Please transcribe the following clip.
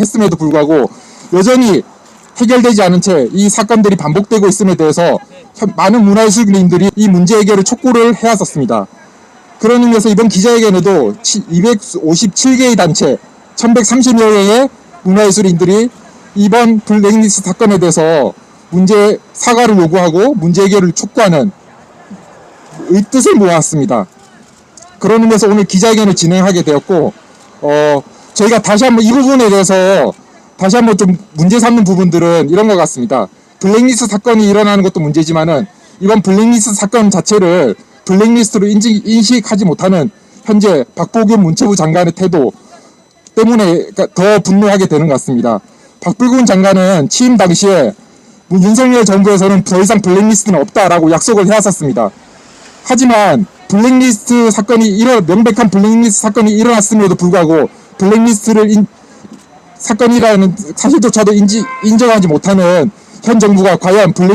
했음에도 불구하고 여전히 해결되지 않은 채 이 사건들이 반복되고 있음에 대해서 현- 많은 문화예술인들이 이 문제 해결을 촉구를 해왔었습니다. 그런 의미에서 이번 기자회견에도 257개의 단체, 1130여 개의 문화예술인들이 이번 블랙리스트 사건에 대해서 문제 사과를 요구하고 문제 해결을 촉구하는 의 뜻을 모았습니다. 그런 의미에서 오늘 기자회견을 진행하게 되었고, 어, 저희가 다시 한번 이 부분에 대해서 다시 한번 좀 문제 삼는 부분들은 이런 것 같습니다. 블랙리스트 사건이 일어나는 것도 문제지만은 이번 블랙리스트 사건 자체를 블랙리스트로 인지, 인식하지 못하는 현재 박보균 문체부 장관의 태도 때문에 그러니까 더 분노하게 되는 것 같습니다. 박보균 장관은 취임 당시에 윤석열 정부에서는 더 이상 블랙리스트는 없다라고 약속을 해왔었습니다. 하지만 블랙리스트 사건이 일어 명백한 블랙리스트 사건이 일어났음에도 불구하고 블랙리스트를 인, 사건이라는 사실조차도 인지, 인정하지 못하는 현 정부가 과연 블랙리스트